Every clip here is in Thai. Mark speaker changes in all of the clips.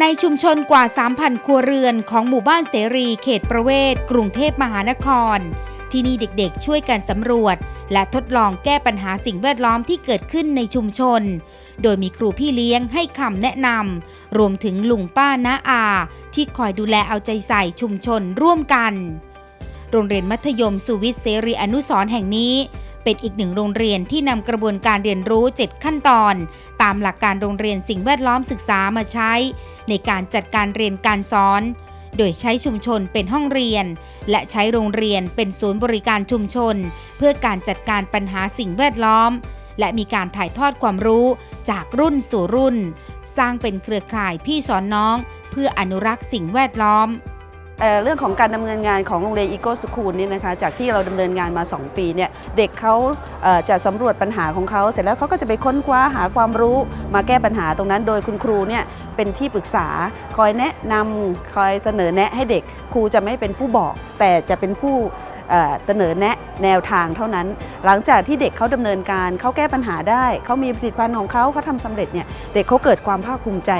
Speaker 1: ในชุมชนกว่า 3,000 ครัวเรือนของหมู่บ้านเสรีเขตประเวศกรุงเทพมหานคร ที่นี่เด็กๆช่วยกันสำรวจ และทดลองแก้ปัญหาสิ่งแวดล้อมที่เกิดขึ้นในชุมชน โดยมีครูพี่เลี้ยงให้คำแนะนำรวมถึงลุงป้าน้าอา ที่คอยดูแลเอาใจใส่ชุมชนร่วมกัน โรงเรียนมัธยมสุวิทย์เสรีอนุสรแห่งนี้ เป็นอีกหนึ่งโรงเรียนที่นำกระบวนการเรียนรู้ 7 ขั้นตอน ตามหลักการโรงเรียนสิ่งแวดล้อมศึกษามาใช้ ในการจัดการเรียนการสอน โดยใช้ชุมชนเป็นห้องเรียน และใช้โรงเรียนเป็นศูนย์บริการชุมชน เพื่อการจัดการปัญหาสิ่งแวดล้อม และมีการถ่ายทอดความรู้จากรุ่นสู่รุ่น สร้างเป็นเครือข่ายพี่สอนน้อง เพื่ออนุรักษ์สิ่งแวดล้อม
Speaker 2: เรื่องของการดำเนินงานของโรงเรียนอีโก้สคูลนี่นะคะจากที่เราดำเนินงานมา 2 ปีเนี่ยเด็กเขาจะสำรวจปัญหาของเขาเสร็จแล้วเขาก็จะไปค้นคว้าหาความรู้มาแก้ปัญหาตรงนั้น โดยคุณครูเนี่ยเป็นที่ปรึกษาคอยแนะนำคอยเสนอแนะให้เด็กครูจะไม่เป็นผู้บอก แต่จะเป็นผู้เสนอแนะแนวทางเท่านั้น หลังจากที่เด็กเขาดำเนินการเขาแก้ปัญหาได้เขามีผลิตภัณฑ์ของเขาเขาทำสำเร็จเนี่ยเด็กเขาเกิดความภาคภูมิใจ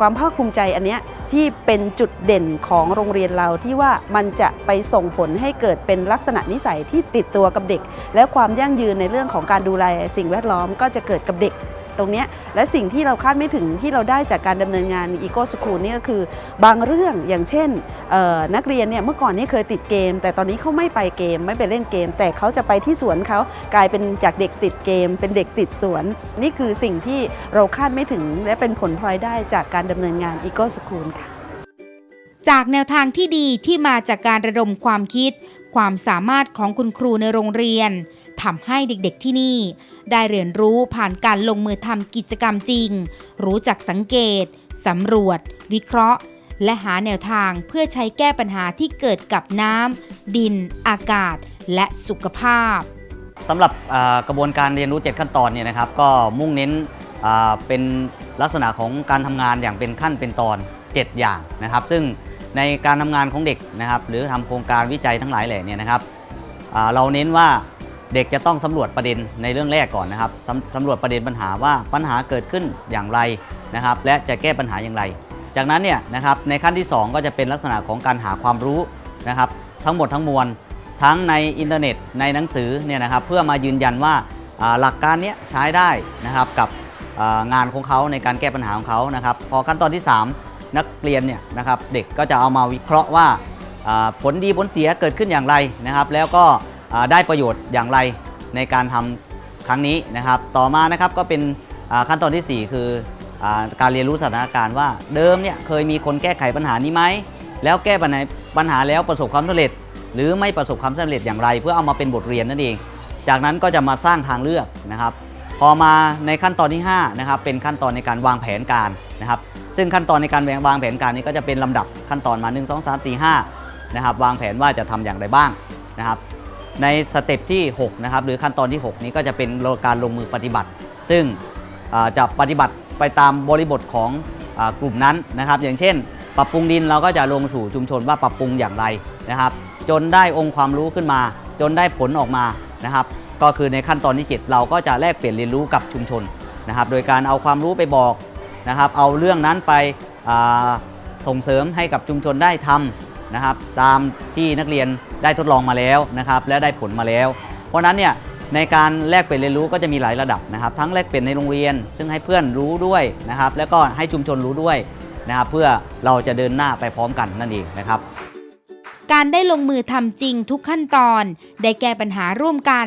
Speaker 2: ความภาคภูมิใจอันเนี้ย ที่เป็นจุดเด่นของโรงเรียนเราที่ว่ามันจะไปส่งผลให้เกิดเป็นลักษณะนิสัยที่ติดตัวกับเด็ก และความยั่งยืนในเรื่องของการดูแลสิ่งแวดล้อมก็จะเกิดกับเด็ก ตรงนี้และสิ่งที่เราคาดไม่ถึงที่เราได้จากการดำเนินงานอีโก้สคูลนี่ก็คือบางเรื่องอย่างเช่นนักเรียนเนี่ยเมื่อก่อนนี่เคยติดเกม แต่ตอนนี้เขาไม่ไปเกมไม่ไปเล่นเกม แต่เขาจะไปที่สวนเขากลายเป็นจากเด็กติดเกม เป็นเด็กติดสวน นี่คือสิ่งที่เราคาดไม่ถึง และเป็นผลพลอยได้จากการดำเนินงานอีโก้สคูลค่ะ
Speaker 1: จากแนวทางที่ดีที่มาจากการระดมความคิด ความสามารถของคุณครูในโรงเรียนทำให้เด็กๆที่นี่ ได้เรียนรู้ผ่านการลงมือทำกิจกรรมจริง รู้จักสังเกตสำรวจ วิเคราะห์ และหาแนวทางเพื่อใช้แก้ปัญหาที่เกิดกับน้ำดิน อากาศ และสุขภาพ
Speaker 3: สำหรับกระบวนการเรียนรู้ 7 ขั้นตอนเนี่ยนะครับ ก็มุ่งเน้นเป็นลักษณะของการทำงานอย่างเป็นขั้นเป็นตอน 7 อย่างนะครับ ซึ่ง ในการทำงานของเด็กนะครับ หรือทำโครงการวิจัยทั้งหลายแหล่เนี่ยนะครับเราเน้นว่าเด็กจะต้องสำรวจประเด็นในเรื่องแรกก่อนนะครับสำสำรวจประเด็นปัญหาว่าปัญหาเกิดขึ้นอย่างไรนะครับ และจะแก้ปัญหาอย่างไร จากนั้นเนี่ยนะครับในขั้นที่ 2 ก็จะเป็นลักษณะของการหาความรู้นะครับ ทั้งหมดทั้งมวลทั้งในอินเทอร์เน็ตในหนังสือเนี่ยนะครับเพื่อมายืนยันว่าหลักการเนี้ยใช้ได้นะครับกับงานของเขาในการแก้ปัญหาของเขานะครับ พอขั้นตอนที่ 3 นักเรียนเนี่ยนะครับเด็กก็จะเอามาวิเคราะห์ว่าผลดีผลเสียเกิดขึ้นอย่างไรนะครับ แล้วก็ได้ประโยชน์อย่างไรในการทำครั้งนี้นะครับ ต่อมานะครับก็เป็นขั้นตอนทีสี่ 4 คืออการเรียนรู้สถานการณ์ว่าเดิมเนี่ยเคยมีคนแก้ไขปัญหานี้ไหมแล้วแก้ปัญหาปัญหาแล้วประสบความสำเร็จ หรือไม่ประสบความสำเร็จอย่างไร เพื่อเอามาเป็นบทเรียนนั่นเอง จากนั้นก็จะมาสร้างทางเลือกนะครับ พอมาในขั้นตอนที่5นะครับเป็นขั้นตอนในการวางแผนการนะครับ ซึ่งขั้นตอนในการวางแผนการนี้ก็จะเป็นลำดับขั้นตอนมา 1 2 3 4 5นะครับวางแผนว่าจะทำอย่างไรบ้างนะครับในสเต็ปที่6นะครับหรือขั้นตอนที่ 6 นี้ก็จะเป็นการลงมือปฏิบัติ ซึ่งจะปฏิบัติไปตามบริบทของกลุ่มนั้นนะครับ อย่างเช่น ปรับปรุงดินเราก็จะลงสู่ชุมชนว่าปรับปรุงอย่างไรนะครับ จนได้องค์ความรู้ขึ้นมา จนได้ผลออกมานะครับ ก็คือในขั้นตอนที่ 7 เราก็จะแลกเปลี่ยนเรียนรู้กับชุมชนนะครับ โดยการเอาความรู้ไปบอก นะครับ เอาเรื่องนั้นไปส่งเสริมให้กับชุมชนได้ทำนะครับ ตามที่นักเรียนได้ทดลองมาแล้วนะครับ และได้ผลมาแล้ว เพราะฉะนั้นเนี่ยในการแลกเปลี่ยนเรียนรู้ก็จะมีหลายระดับนะครับ ทั้งแลกเปลี่ยนในโรงเรียน ซึ่งให้เพื่อนรู้ด้วยนะครับ แล้วก็ให้ชุมชนรู้ด้วยนะครับ เพื่อเราจะเดินหน้าไปพร้อมกันนั่นเองนะครับ
Speaker 1: การได้ลงมือทำจริงทุกขั้นตอน ได้แก้ปัญหาร่วมกัน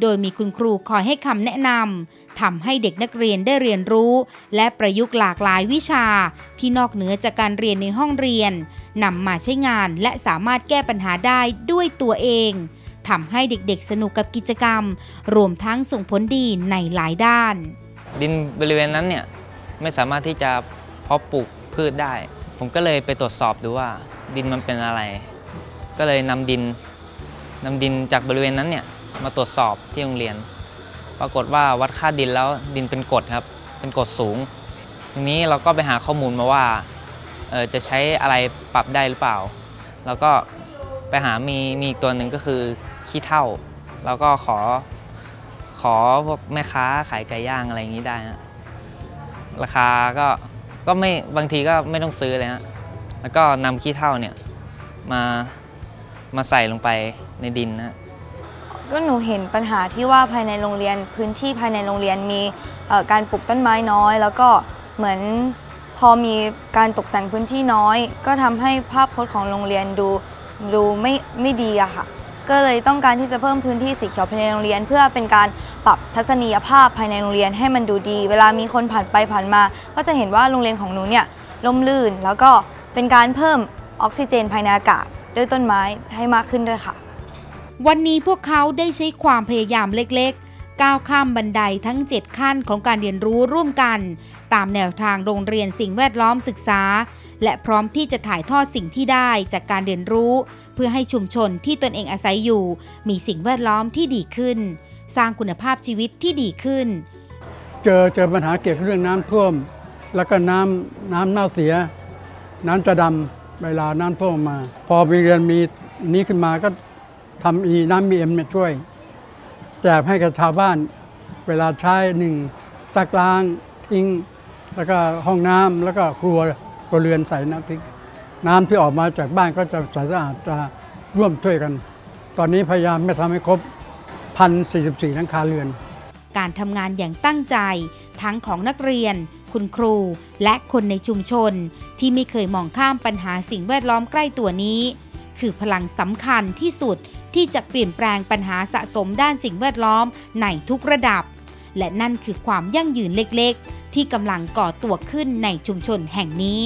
Speaker 1: โดยมีคุณครูคอยให้คำแนะนำ ทำให้เด็กนักเรียนได้เรียนรู้ และประยุกต์หลากหลายวิชา ที่นอกเหนือจากการเรียนในห้องเรียนนำมาใช้งานและสามารถแก้ปัญหาได้ด้วยตัวเองทำให้เด็กๆ สนุกกับกิจกรรม รวมทั้งส่งผลดีในหลายด้าน
Speaker 4: ดินบริเวณนั้นเนี่ยไม่สามารถที่จะเพาะปลูกพืชได้ ผมก็เลยไปตรวจสอบดูว่า ดินมันเป็นอะไร ก็เลยนำดินนำดินจากบริเวณนั้นเนี่ยมาตรวจสอบที่โรงเรียน ปรากฏว่าวัดค่าดินแล้วดินเป็นกรดครับ เป็นกรดสูง ทีนี้เราก็ไปหาข้อมูลมาว่าจะใช้อะไรปรับได้หรือเปล่า แล้วก็ไปหามีมีอีกตัวหนึ่งก็คือขี้เถ้าแล้วก็ขอขอพวกแม่ค้าขายไก่ย่างอะไรอย่างนี้ได้ฮะราคาก็ก็ไม่บางทีก็ไม่ต้องซื้อเลยฮะแล้วก็นำขี้เถ้าเนี่ยมามาใส่ลงไปในดินนะ
Speaker 5: ก็หนูเห็นปัญหาที่ว่าภายในโรงเรียนพื้นที่ภายในโรงเรียนมีการปลูกต้นไม้น้อย แล้วก็เหมือนพอมีการตกแต่งพื้นที่น้อย ก็ทำให้ภาพพจน์ของโรงเรียนดูดูไม่ไม่ดีอะค่ะ ก็เลยต้องการที่จะเพิ่มพื้นที่สีเขียวภายในโรงเรียน เพื่อเป็นการปรับทัศนียภาพภายในโรงเรียนให้มันดูดี เวลามีคนผ่านไปผ่านมา ก็จะเห็นว่าโรงเรียนของหนูเนี่ยร่มรื่น แล้วก็เป็นการเพิ่มออกซิเจนภายในอากาศด้วยต้นไม้ให้มากขึ้นด้วยค่ะ
Speaker 1: วันนี้พวกเขาได้ใช้ความพยายามเล็กๆ ก้าวข้ามบันไดทั้ง 7 ขั้นของการเรียนรู้ร่วมกัน ตามแนวทางโรงเรียนสิ่งแวดล้อมศึกษา และพร้อมที่จะถ่ายทอดสิ่งที่ได้จากการเรียนรู้ เพื่อให้ชุมชนที่ตนเองอาศัยอยู่ มีสิ่งแวดล้อมที่ดีขึ้น สร้างคุณภาพชีวิตที่ดีขึ้น
Speaker 6: เจอเจอปัญหาเกี่ยวกับเรื่องน้ำท่วม แล้วก็น้ำน้ำเน่าเสีย น้ำจะดำเวลาน้ำท่วมมา พอมีเรียนมีนี้ขึ้นมาก็ ทำอีน้ำมีเอ็มเนี่ยช่วย แจกให้กับชาวบ้าน เวลาใช้หนึ่งตักล้างทิ้งแล้วก็ห้องน้ำแล้วก็ครัวครัวเรือนใส่น้ำทิ้งน้ำที่ออกมาจากบ้านก็จะสะอาดจะร่วมช่วยกัน ตอนนี้พยายามไม่ทำให้ครบพันสี่สิบสี่หลังคาเรือน
Speaker 1: การทำงานอย่างตั้งใจ ทั้งของนักเรียน คุณครู และคนในชุมชน ที่ไม่เคยมองข้ามปัญหาสิ่งแวดล้อมใกล้ตัวนี้ คือพลังสำคัญที่สุด ที่จะเปลี่ยนแปลงปัญหาสะสมด้านสิ่งแวดล้อมในทุกระดับ และนั่นคือความยั่งยืนเล็กๆ ที่กำลังก่อตัวขึ้นในชุมชนแห่งนี้